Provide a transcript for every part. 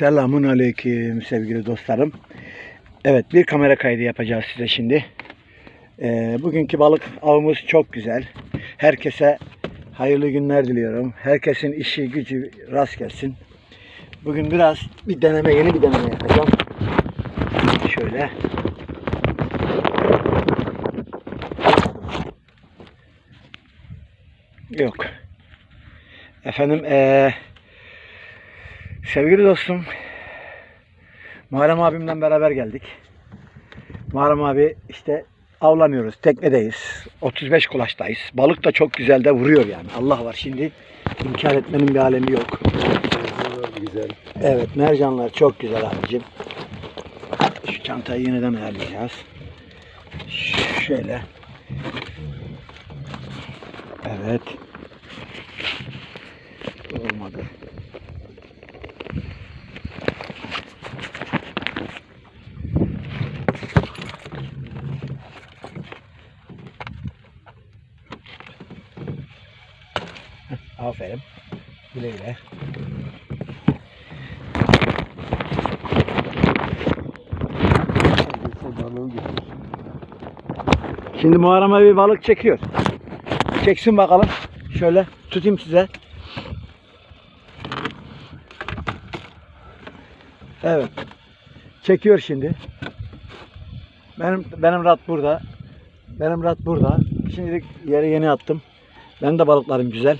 Selamun aleyküm sevgili dostlarım. Evet bir kamera kaydı yapacağız size şimdi. Ee, bugünkü balık avımız çok güzel. Herkese hayırlı günler diliyorum. Herkesin işi gücü rast gelsin. Bugün biraz bir deneme yeni bir deneme yapacağım. Şöyle. Yok. Efendim eee Sevgili dostum, Muharrem abimle beraber geldik. Muharrem abi işte avlanıyoruz, teknedeyiz. 35 kulaçtayız. Balık da çok güzel de vuruyor yani. Allah var şimdi inkar etmenin bir alemi yok. Güzel. Evet mercanlar çok güzel abicim. Şu çantayı yeniden ayarlayacağız. Şöyle. Evet. Olmadı. Aferin. Güle güle. Şimdi Muharrem abi balık çekiyor. Çeksin bakalım. Şöyle tutayım size. Evet. Çekiyor şimdi. Benim benim rat burada. Benim rat burada. Şimdilik yere yeni attım. Benim de balıklarım güzel.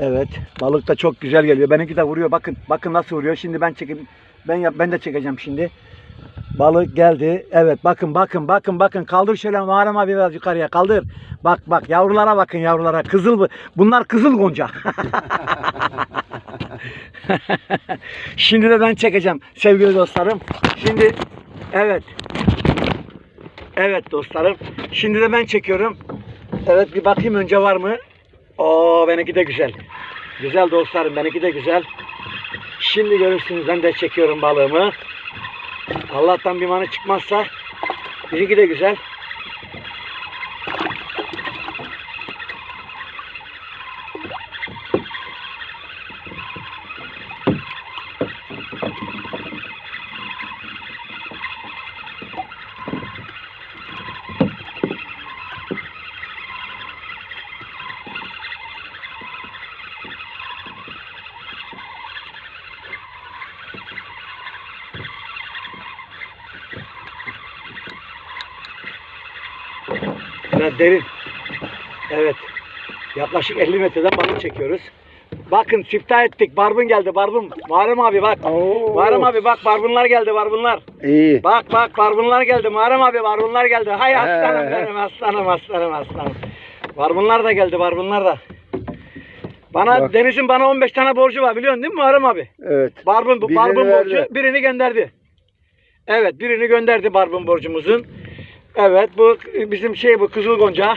Evet. Balık da çok güzel geliyor. Benimki de vuruyor. Bakın. Bakın nasıl vuruyor. Şimdi ben çekeyim. Ben yap ben de çekeceğim şimdi. Balık geldi. Evet bakın bakın bakın bakın. Kaldır şöyle Muharrem abi biraz yukarıya kaldır. Bak bak yavrulara bakın yavrulara. Kızıl bu. Bunlar kızıl gonca. Şimdi de ben çekeceğim sevgili dostlarım. Şimdi evet. Evet dostlarım. Şimdi de ben çekiyorum. Evet bir bakayım önce var mı? Oo benimki de güzel. Güzel dostlarım benimki de güzel. Şimdi görürsünüz ben de çekiyorum balığımı. Allah'tan bir manı çıkmazsa bizimki de güzel. Derin. Evet. Yaklaşık 50 metreden balık çekiyoruz. Bakın siftah ettik. Barbun geldi barbun. Muharrem abi bak. Oo. Muharrem abi bak barbunlar geldi barbunlar. İyi. Bak bak barbunlar geldi. Muharrem abi barbunlar geldi. Hay aslanım benim aslanım aslanım aslanım. Barbunlar da geldi barbunlar da. Bana Bak. Deniz'in bana 15 tane borcu var biliyorsun değil mi Muharrem abi? Evet. Barbun, Birini barbun verdi. borcu birini gönderdi. Evet birini gönderdi barbun borcumuzun. Evet bu bizim şey bu kızıl gonca.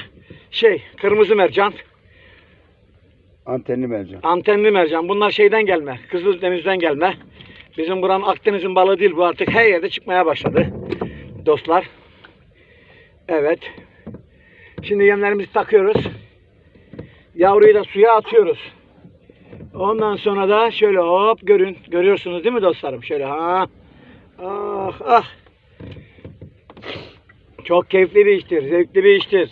Şey kırmızı mercan. Antenli mercan. Antenli mercan. Bunlar şeyden gelme. Kızıldeniz'den gelme. Bizim buranın Akdeniz'in balığı değil bu artık her yerde çıkmaya başladı. Dostlar. Evet. Şimdi yemlerimizi takıyoruz. Yavruyu da suya atıyoruz. Ondan sonra da şöyle hop görün. Görüyorsunuz değil mi dostlarım? Şöyle ha. Ah ah. Çok keyifli bir iştir. Zevkli bir iştir.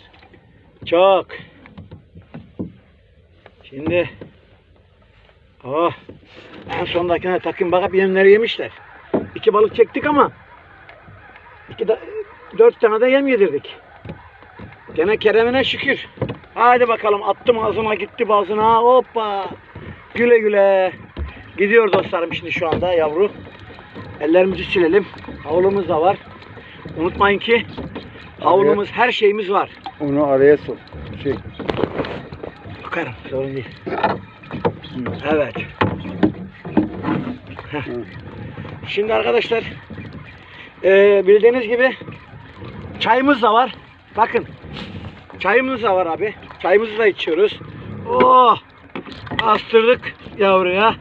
Çok. Şimdi Oh. En sondakine takayım bakıp yemleri yemişler. İki balık çektik ama iki de, dört tane de yem yedirdik. Gene Kerem'ine şükür. Hadi bakalım attım ağzıma gitti bazına hoppa. Güle güle. Gidiyor dostlarım şimdi şu anda yavru. Ellerimizi silelim. Havlumuz da var. Unutmayın ki havlumuz her şeyimiz var. Onu araya sok. Şey. Bakarım sorun değil. Evet. Heh. Şimdi arkadaşlar eee, bildiğiniz gibi çayımız da var. Bakın çayımız da var abi. Çayımızı da içiyoruz. Oh! Astırdık yavruya.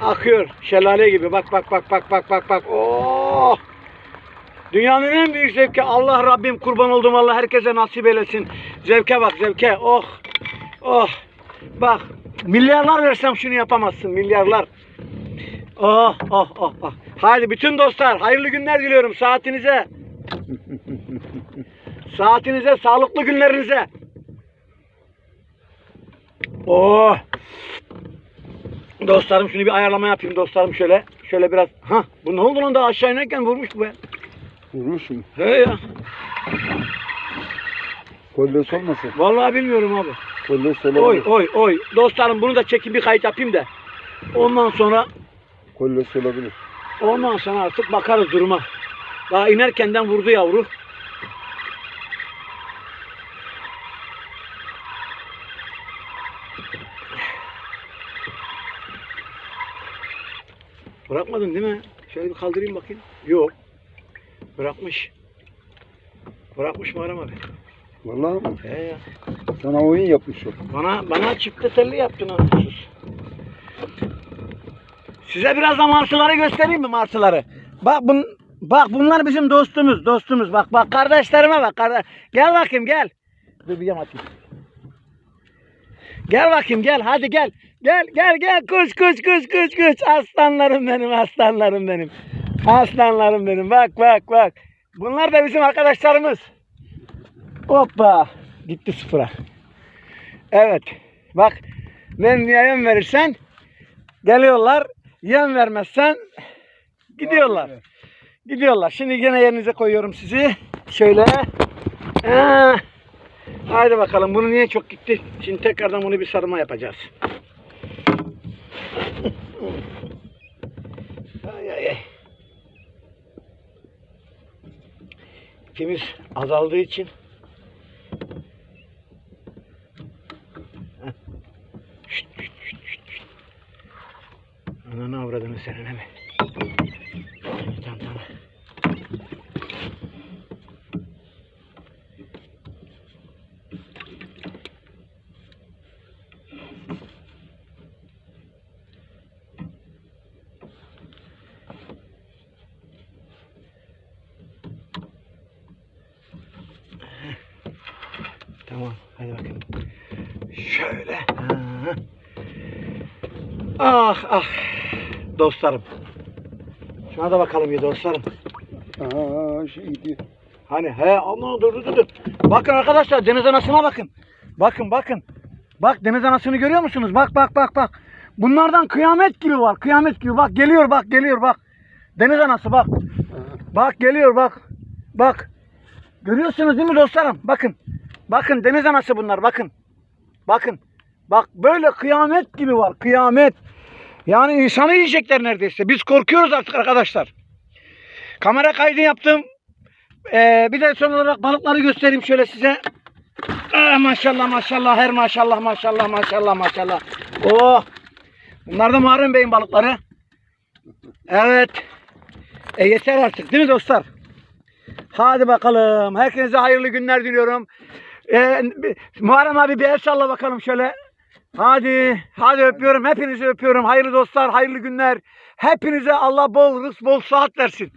Akıyor şelale gibi. Bak bak bak bak bak bak bak. Oh! Dünyanın en büyük zevki Allah Rabbim kurban olduğum Allah herkese nasip eylesin. Zevke bak zevke. Oh! Oh! Bak milyarlar versem şunu yapamazsın milyarlar. Oh oh oh oh. Haydi bütün dostlar hayırlı günler diliyorum saatinize. saatinize sağlıklı günlerinize. Oh. Dostlarım şunu bir ayarlama yapayım dostlarım şöyle. Şöyle biraz. Ha bu ne oldu lan daha aşağı inerken vurmuş bu be. Vurmuş mu? He ya. Kollos olmasın? Vallahi bilmiyorum abi. Kollos Oy olabilir. oy oy. Dostlarım bunu da çekin bir kayıt yapayım da. Ondan sonra Kollos olabilir. ondan sonra artık bakarız duruma. Daha inerkenden vurdu yavru. Bırakmadın değil mi? Şöyle bir kaldırayım bakayım. Yok. Bırakmış. Bırakmış Muharrem abi. Vallahi mi? He ya. Sana oyun yapmış o. Bana bana çift teselli yaptın anasız. Size biraz da martıları göstereyim mi martıları? Bak bun, bak bunlar bizim dostumuz, dostumuz. Bak bak kardeşlerime bak. Kardeş. Gel bakayım gel. Dur bir yem atayım. Gel bakayım gel hadi gel. Gel gel gel kuş kuş kuş kuş kuş. Aslanlarım benim aslanlarım benim. Aslanlarım benim bak bak bak. Bunlar da bizim arkadaşlarımız. Hoppa. Gitti sıfıra. Evet. Bak ben yem verirsen geliyorlar. Yem vermezsen gidiyorlar. Gidiyorlar. Şimdi gene yerinize koyuyorum sizi. Şöyle. Ee, haydi bakalım. Bunu niye çok gitti? Şimdi tekrardan bunu bir sarma yapacağız. Ay ay ay. İpimiz azaldığı için. Ananı avradını senin mi? Çantana. Tamam, hadi bakalım. Şöyle. Ha. Ah ah. Dostlarım. Şuna da bakalım ya dostlarım. Aa şey gidiyor. Hani he Allah dur dur dur. Bakın arkadaşlar deniz anasına bakın. Bakın bakın. Bak deniz anasını görüyor musunuz? Bak bak bak bak. Bunlardan kıyamet gibi var. Kıyamet gibi. Bak geliyor bak geliyor bak. Deniz anası bak. Bak geliyor bak. Bak. Görüyorsunuz değil mi dostlarım? Bakın. Bakın deniz anası bunlar bakın. Bakın. Bak böyle kıyamet gibi var. Kıyamet. Yani insanı yiyecekler neredeyse. Biz korkuyoruz artık arkadaşlar. Kamera kaydı yaptım. Ee, bir de son olarak balıkları göstereyim şöyle size. Ah, maşallah maşallah her maşallah maşallah maşallah maşallah. Oh. Bunlar da Muharrem Bey'in balıkları. Evet. E yeter artık değil mi dostlar? Hadi bakalım. Herkese hayırlı günler diliyorum. Ee, Muharrem abi bir el salla bakalım şöyle. Hadi. Hadi öpüyorum. Hepinizi öpüyorum. Hayırlı dostlar, hayırlı günler. Hepinize Allah bol rızk, bol saat versin.